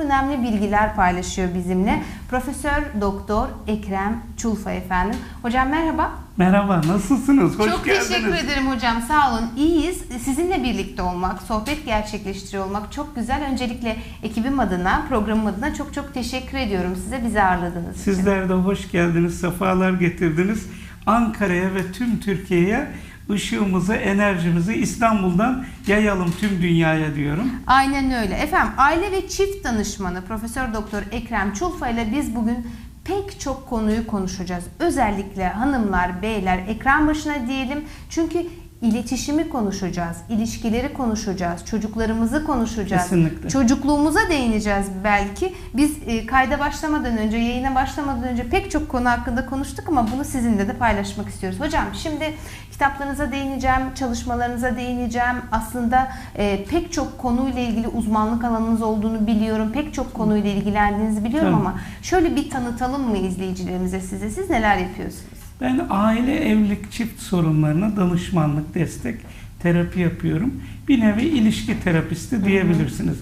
önemli bilgiler paylaşıyor bizimle. Profesör Doktor Ekrem Çulfa efendim. Hocam merhaba. Merhaba, nasılsınız? Hoş Çok geldiniz. teşekkür ederim hocam. Sağ olun. İyiyiz. Sizinle birlikte olmak, sohbet gerçekleştiriyor olmak çok güzel. Öncelikle ekibim adına, programım adına çok çok teşekkür ediyorum size bizi ağırladığınız için. Sizler de hoş geldiniz, sefalar getirdiniz. Ankara'ya ve tüm Türkiye'ye ışığımızı, enerjimizi İstanbul'dan yayalım tüm dünyaya diyorum. Aynen öyle. Efendim aile ve çift danışmanı Profesör Doktor Ekrem Çulfa ile biz bugün pek çok konuyu konuşacağız. Özellikle hanımlar, beyler ekran başına diyelim. Çünkü iletişimi konuşacağız, ilişkileri konuşacağız, çocuklarımızı konuşacağız. Kesinlikle. Çocukluğumuza değineceğiz belki. Biz e, kayda başlamadan önce, yayına başlamadan önce pek çok konu hakkında konuştuk ama bunu sizinle de paylaşmak istiyoruz. Hocam şimdi kitaplarınıza değineceğim, çalışmalarınıza değineceğim. Aslında e, pek çok konuyla ilgili uzmanlık alanınız olduğunu biliyorum. Pek çok konuyla ilgilendiğinizi biliyorum Tabii. ama şöyle bir tanıtalım mı izleyicilerimize size? Siz neler yapıyorsunuz? Ben aile, evlilik, çift sorunlarına danışmanlık, destek, terapi yapıyorum. Bir nevi ilişki terapisti diyebilirsiniz.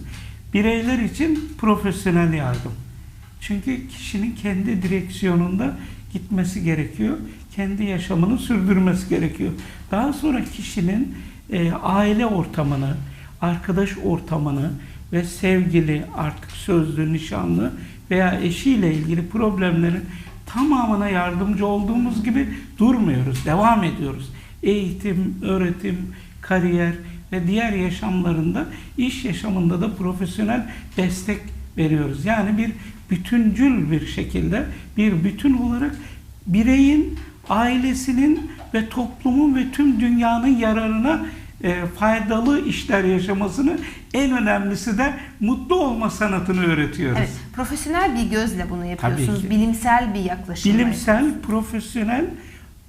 Bireyler için profesyonel yardım. Çünkü kişinin kendi direksiyonunda gitmesi gerekiyor. Kendi yaşamını sürdürmesi gerekiyor. Daha sonra kişinin e, aile ortamını, arkadaş ortamını ve sevgili, artık sözlü, nişanlı veya eşiyle ilgili problemlerin tamamına yardımcı olduğumuz gibi durmuyoruz, devam ediyoruz. Eğitim, öğretim, kariyer ve diğer yaşamlarında, iş yaşamında da profesyonel destek veriyoruz. Yani bir bütüncül bir şekilde, bir bütün olarak bireyin, ailesinin ve toplumun ve tüm dünyanın yararına e, faydalı işler yaşamasını en önemlisi de mutlu olma sanatını öğretiyoruz. Evet, profesyonel bir gözle bunu yapıyorsunuz. Bilimsel bir yaklaşımla. Bilimsel, profesyonel,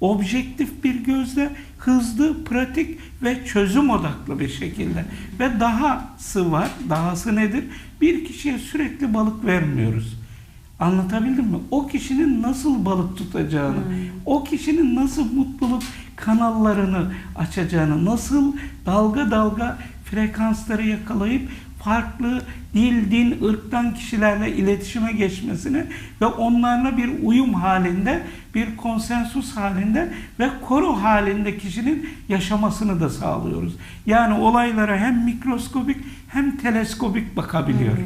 objektif bir gözle hızlı, pratik ve çözüm odaklı bir şekilde. Ve dahası var. Dahası nedir? Bir kişiye sürekli balık vermiyoruz. Anlatabildim mi? O kişinin nasıl balık tutacağını, o kişinin nasıl mutluluk kanallarını açacağını, nasıl dalga dalga frekansları yakalayıp farklı dil, din, ırktan kişilerle iletişime geçmesini ve onlarla bir uyum halinde, bir konsensus halinde ve koro halinde kişinin yaşamasını da sağlıyoruz. Yani olaylara hem mikroskobik hem teleskobik bakabiliyor.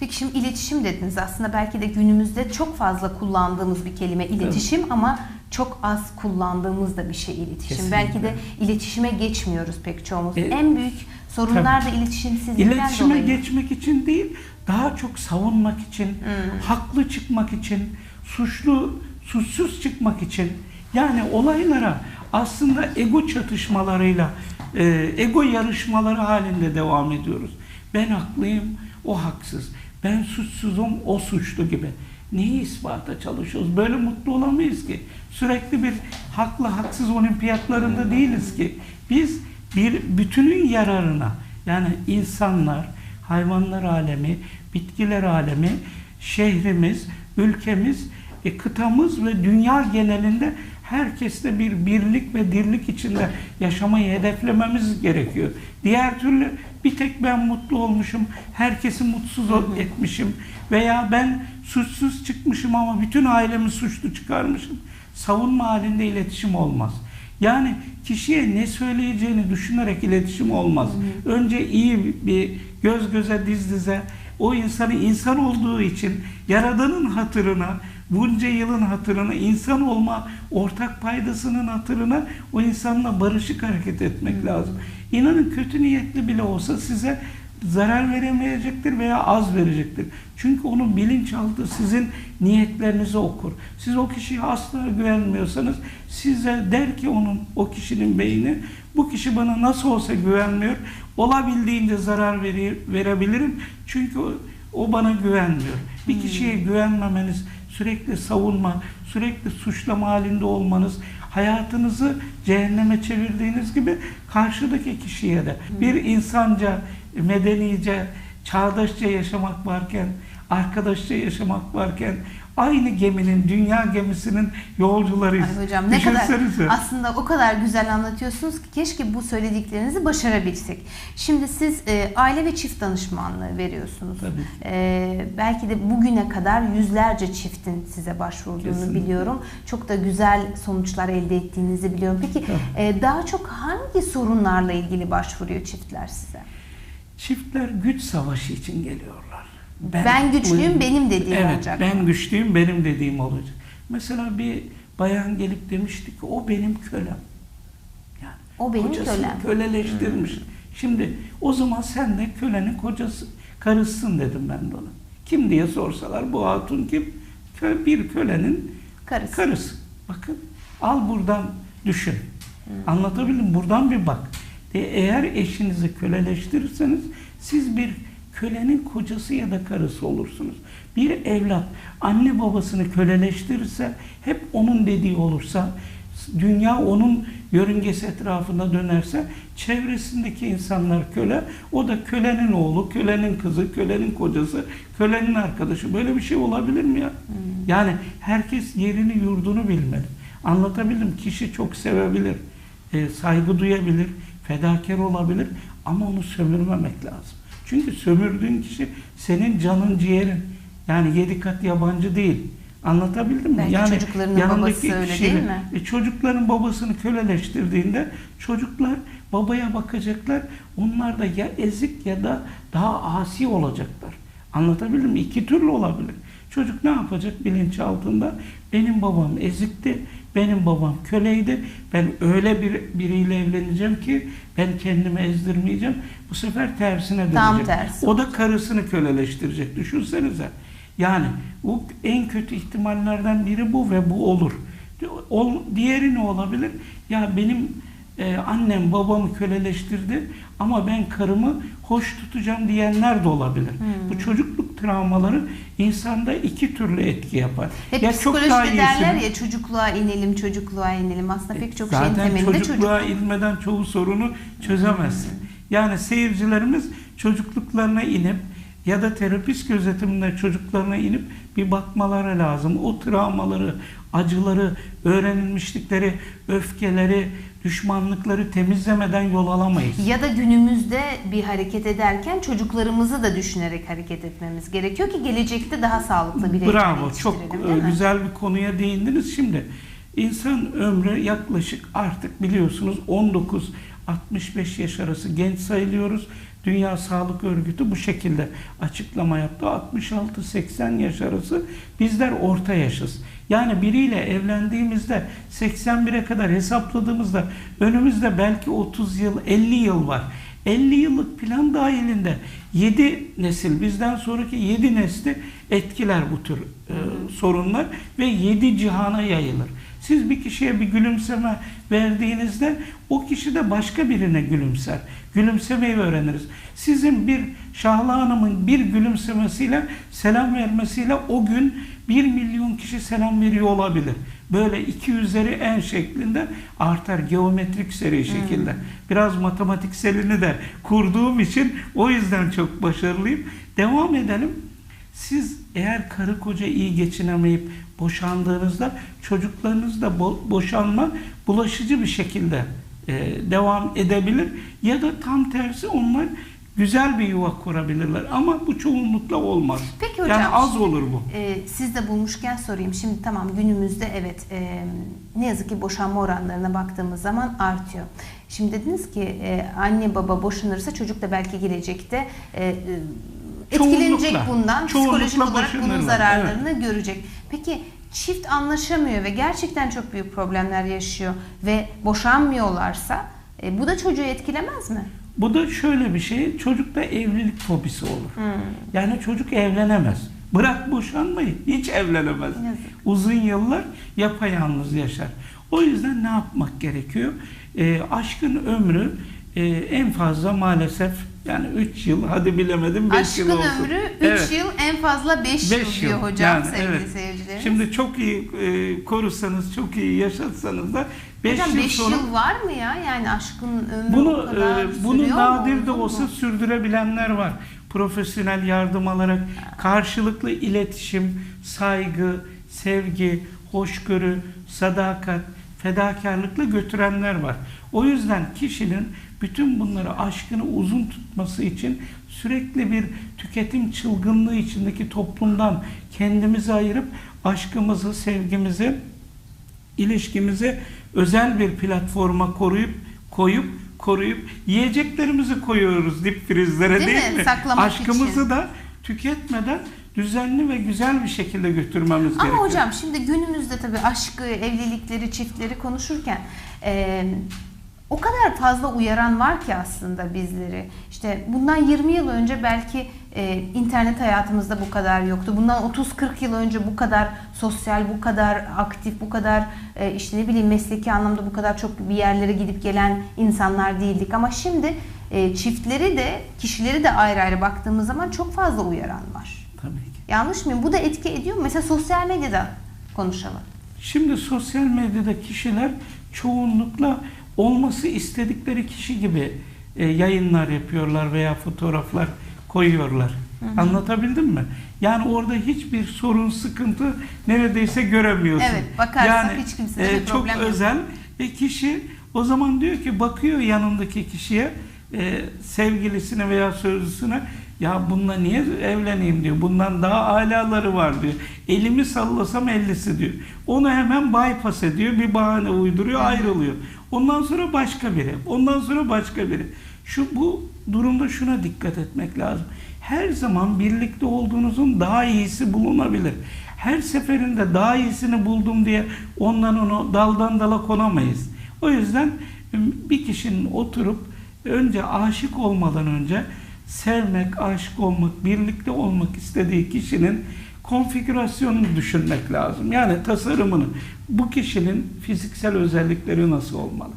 Peki şimdi iletişim dediniz. Aslında belki de günümüzde çok fazla kullandığımız bir kelime iletişim ama çok az kullandığımız da bir şey iletişim. Kesinlikle. Belki de iletişime geçmiyoruz pek çoğumuz. E, en büyük sorunlar da iletişimsizlikten İletişime dolayı. geçmek için değil, daha çok savunmak için, haklı çıkmak için, suçlu, suçsuz çıkmak için. Yani olaylara aslında ego çatışmalarıyla, e, ego yarışmaları halinde devam ediyoruz. Ben haklıyım, o haksız. Ben suçsuzum, o suçlu gibi. Neyi ispata çalışıyoruz? Böyle mutlu olamayız ki. Sürekli bir haklı haksız olimpiyatlarında değiliz ki. Biz bir bütünün yararına yani insanlar, hayvanlar alemi, bitkiler alemi, şehrimiz, ülkemiz, e, kıtamız ve dünya genelinde herkeste bir birlik ve dirlik içinde yaşamayı hedeflememiz gerekiyor. Diğer türlü bir tek ben mutlu olmuşum, herkesi mutsuz etmişim veya ben suçsuz çıkmışım ama bütün ailemi suçlu çıkarmışım. Savunma halinde iletişim olmaz. Yani kişiye ne söyleyeceğini düşünerek iletişim olmaz. Önce iyi bir göz göze diz dize o insanı insan olduğu için Yaradan'ın hatırına, bunca yılın hatırına, insan olma ortak paydasının hatırına o insanla barışık hareket etmek lazım. İnanın kötü niyetli bile olsa size zarar veremeyecektir veya az verecektir. Çünkü onun bilinçaltı sizin niyetlerinizi okur. Siz o kişiye asla güvenmiyorsanız size der ki onun o kişinin beyni bu kişi bana nasıl olsa güvenmiyor. Olabildiğince zarar veri- verebilirim. Çünkü o, o bana güvenmiyor. Bir kişiye güvenmemeniz, sürekli savunma, sürekli suçlama halinde olmanız, hayatınızı cehenneme çevirdiğiniz gibi karşıdaki kişiye de. Bir insanca, medenice çağdaşça yaşamak varken, arkadaşça yaşamak varken aynı geminin, dünya gemisinin yolcularıyız. Ay hocam ne kadar aslında o kadar güzel anlatıyorsunuz ki keşke bu söylediklerinizi başarabilsek. Şimdi siz e, aile ve çift danışmanlığı veriyorsunuz. Tabii. E, belki de bugüne kadar yüzlerce çiftin size başvurduğunu Kesinlikle. biliyorum. Çok da güzel sonuçlar elde ettiğinizi biliyorum. Peki e, daha çok hangi sorunlarla ilgili başvuruyor çiftler size? Çiftler güç savaşı için geliyorlar. Ben güçlüyüm, benim dediğim evet, olacak. ben güçlüyüm, benim dediğim olacak. Mesela bir bayan gelip demişti ki o benim kölem. Yani O benim kocasını kölem. Hmm. köleleştirmiş. Şimdi o zaman sen de kölenin kocası, karısın dedim ben de ona. Kim diye sorsalar bu hatun kim? Kö, bir kölenin Karısı. karısı. Bakın al buradan düşün. Hmm. Anlatabildim? Buradan bir bak. E, eğer eşinizi köleleştirirseniz siz bir kölenin kocası ya da karısı olursunuz. Bir evlat anne babasını köleleştirirse hep onun dediği olursa dünya onun yörüngesi etrafında dönerse çevresindeki insanlar köle o da kölenin oğlu, kölenin kızı, kölenin kocası, kölenin arkadaşı böyle bir şey olabilir mi ya? Yani herkes yerini yurdunu bilmeli. Anlatabildim kişi çok sevebilir, e, saygı duyabilir, fedakar olabilir ama onu sömürmemek lazım. Çünkü sömürdüğün kişi senin canın ciğerin. Yani yedi kat yabancı değil. Anlatabildim mi? Belki yani yanındaki babası öyle değil mi? e, çocukların babasını köleleştirdiğinde çocuklar babaya bakacaklar. Onlar da ya ezik ya da daha asi olacaklar. Anlatabildim mi? İki türlü olabilir. Çocuk ne yapacak bilinçaltında? Benim babam ezikti, benim babam köleydi. Ben öyle bir biriyle evleneceğim ki ben kendimi ezdirmeyeceğim. Bu sefer tersine dönecek. Tam tersi O da karısını köleleştirecek. Düşünsenize. Yani bu en kötü ihtimallerden biri bu ve bu olur. Ol, diğeri ne olabilir? Ya benim e, annem babamı köleleştirdi ama ben karımı hoş tutacağım diyenler de olabilir. Hmm. Bu çocukluk travmaları insanda iki türlü etki yapar. Hep Ya çok daha psikolojide derler ya çocukluğa inelim, çocukluğa inelim. Aslında pek çok şeyin Zaten temelinde çocukluğa çocuk. inmeden çoğu sorunu çözemezsin. Yani seyircilerimiz çocukluklarına inip ya da terapist gözetiminde çocuklarına inip bir bakmaları lazım. O travmaları, acıları, öğrenilmişlikleri, öfkeleri, düşmanlıkları temizlemeden yol alamayız. Ya da günümüzde bir hareket ederken çocuklarımızı da düşünerek hareket etmemiz gerekiyor ki gelecekte daha sağlıklı bir Bravo, çok e, güzel bir konuya değindiniz. Şimdi insan ömrü yaklaşık artık biliyorsunuz 19-65 yaş arası genç sayılıyoruz. Dünya Sağlık Örgütü bu şekilde açıklama yaptı. 66-80 yaş arası bizler orta yaşız. Yani biriyle evlendiğimizde 81'e kadar hesapladığımızda önümüzde belki 30 yıl, 50 yıl var. 50 yıllık plan dahilinde 7 nesil bizden sonraki 7 nesli etkiler bu tür e, sorunlar ve 7 cihana yayılır. Siz bir kişiye bir gülümseme verdiğinizde o kişi de başka birine gülümser. Gülümsemeyi öğreniriz. Sizin bir Şahla Hanım'ın bir gülümsemesiyle selam vermesiyle o gün 1 milyon kişi selam veriyor olabilir. Böyle 2 üzeri en şeklinde artar geometrik seri şekilde. Biraz matematikselini de kurduğum için o yüzden çok başarılıyım. Devam edelim. Siz eğer karı koca iyi geçinemeyip boşandığınızda çocuklarınız da bo- boşanma bulaşıcı bir şekilde e, devam edebilir ya da tam tersi onlar güzel bir yuva kurabilirler ama bu çoğunlukla olmaz. Peki hocam, yani az olur bu. Ee, siz de bulmuşken sorayım. Şimdi tamam günümüzde evet e, ne yazık ki boşanma oranlarına baktığımız zaman artıyor. Şimdi dediniz ki e, anne baba boşanırsa çocuk da belki gelecekte e, e, etkilenecek Çoğunlukla, bundan. çoğunlukla Psikolojik olarak bunun zararlarını görecek. Peki çift anlaşamıyor ve gerçekten çok büyük problemler yaşıyor ve boşanmıyorlarsa e, bu da çocuğu etkilemez mi? Bu da şöyle bir şey, çocukta evlilik fobisi olur. Hmm. Yani çocuk evlenemez. Bırak boşanmayı, hiç evlenemez. Yazık. Uzun yıllar yapayalnız yaşar. O yüzden ne yapmak gerekiyor? Ee, aşkın ömrü e, en fazla maalesef yani 3 yıl, hadi bilemedim 5 yıl Aşkın olsun. ömrü 3 Evet. yıl en fazla 5 yıl Beş diyor yıl. hocam Yani sevgili evet. seyircilerimiz. Şimdi çok iyi e, korursanız, çok iyi yaşatsanız da 5 Hocam yıl 5 sonra yıl var mı ya? Yani aşkın ömrü o bunu kadar e, bunu mu, nadir de olsa mu? sürdürebilenler var. profesyonel yardım alarak karşılıklı iletişim, saygı, sevgi, hoşgörü, sadakat, fedakarlıkla götürenler var. O yüzden kişinin bütün bunları aşkını uzun tutması için sürekli bir tüketim çılgınlığı içindeki toplumdan kendimizi ayırıp aşkımızı, sevgimizi, ilişkimizi özel bir platforma koruyup koyup koruyup yiyeceklerimizi koyuyoruz dip frizlere Değil değil, mi? mi? Saklamak Aşkımızı için. da tüketmeden düzenli ve güzel bir şekilde götürmemiz Ama gerekiyor. hocam şimdi günümüzde tabii aşkı, evlilikleri, çiftleri konuşurken e, o kadar fazla uyaran var ki aslında bizleri. İşte bundan 20 yıl önce belki e, internet hayatımızda bu kadar yoktu. Bundan 30-40 yıl önce bu kadar sosyal, bu kadar aktif, bu kadar e, işte ne bileyim mesleki anlamda bu kadar çok bir yerlere gidip gelen insanlar değildik. Ama şimdi e, çiftleri de, kişileri de ayrı ayrı baktığımız zaman çok fazla uyaran var. Tabii ki. Yanlış mıyım? Bu da etki ediyor mu? Mesela sosyal medyada konuşalım. Şimdi sosyal medyada kişiler çoğunlukla olması istedikleri kişi gibi e, yayınlar yapıyorlar veya fotoğraflar koyuyorlar. Anlatabildim mi? Yani orada hiçbir sorun, sıkıntı neredeyse göremiyorsun. Evet, bakarsak hiç kimsede bir çok problem yok. özel ve kişi o zaman diyor ki bakıyor yanındaki kişiye e, sevgilisine veya sözlüsüne ya bununla niye evleneyim diyor. Bundan daha alaları var diyor. Elimi sallasam ellisi diyor. Onu hemen bypass ediyor. Bir bahane uyduruyor ayrılıyor. Ondan sonra başka biri. Ondan sonra başka biri. Şu bu durumda şuna dikkat etmek lazım. Her zaman birlikte olduğunuzun daha iyisi bulunabilir. Her seferinde daha iyisini buldum diye ondan onu daldan dala konamayız. O yüzden bir kişinin oturup önce aşık olmadan önce sevmek, aşık olmak, birlikte olmak istediği kişinin konfigürasyonunu düşünmek lazım. Yani tasarımını. Bu kişinin fiziksel özellikleri nasıl olmalı?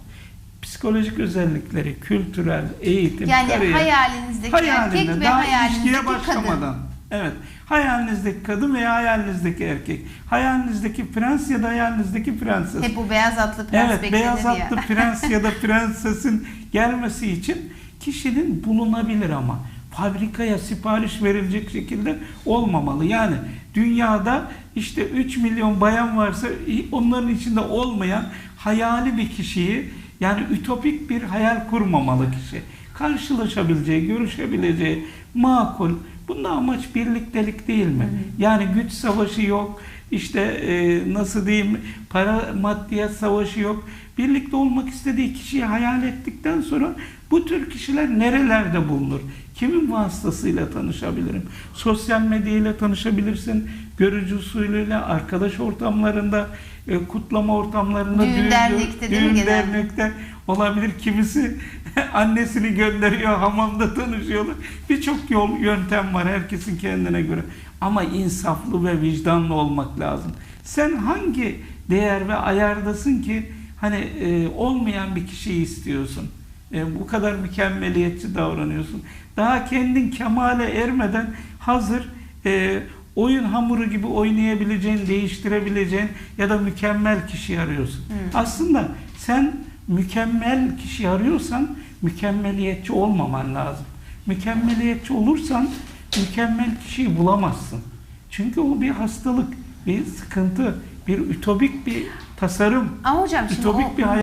Psikolojik özellikleri, kültürel, eğitim, Yani kariyer. hayalinizdeki Hayalinde, erkek ve daha hayalinizdeki ilişkiye kadın. başlamadan. Evet. Hayalinizdeki kadın veya hayalinizdeki erkek. Hayalinizdeki prens ya da hayalinizdeki prenses. Hep bu beyaz atlı prens Evet, beyaz ya. atlı prens ya da prensesin gelmesi için kişinin bulunabilir ama fabrikaya sipariş verilecek şekilde olmamalı. Yani dünyada işte 3 milyon bayan varsa onların içinde olmayan hayali bir kişiyi yani ütopik bir hayal kurmamalı kişi. Karşılaşabileceği, görüşebileceği, makul. Bunda amaç birliktelik değil mi? Yani güç savaşı yok. İşte e, nasıl diyeyim para maddiyat savaşı yok. Birlikte olmak istediği kişiyi hayal ettikten sonra bu tür kişiler nerelerde bulunur? Kimin vasıtasıyla tanışabilirim? Sosyal medyayla tanışabilirsin. Görücü usulüyle, arkadaş ortamlarında, e, kutlama ortamlarında, Düğün, dernekte değil mi düğün dernekte olabilir. Kimisi annesini gönderiyor, hamamda tanışıyorlar. Birçok yol, yöntem var herkesin kendine göre. Ama insaflı ve vicdanlı olmak lazım. Sen hangi değer ve ayardasın ki hani e, olmayan bir kişiyi istiyorsun? E, bu kadar mükemmeliyetçi davranıyorsun. Daha kendin kemale ermeden hazır e, oyun hamuru gibi oynayabileceğin, değiştirebileceğin ya da mükemmel kişi arıyorsun. Aslında sen mükemmel kişi arıyorsan mükemmeliyetçi olmaman lazım. Mükemmeliyetçi olursan mükemmel kişiyi bulamazsın. Çünkü o bir hastalık, bir sıkıntı, bir ütopik bir tasarım, Ama hocam şimdi ütopik o bir hayal.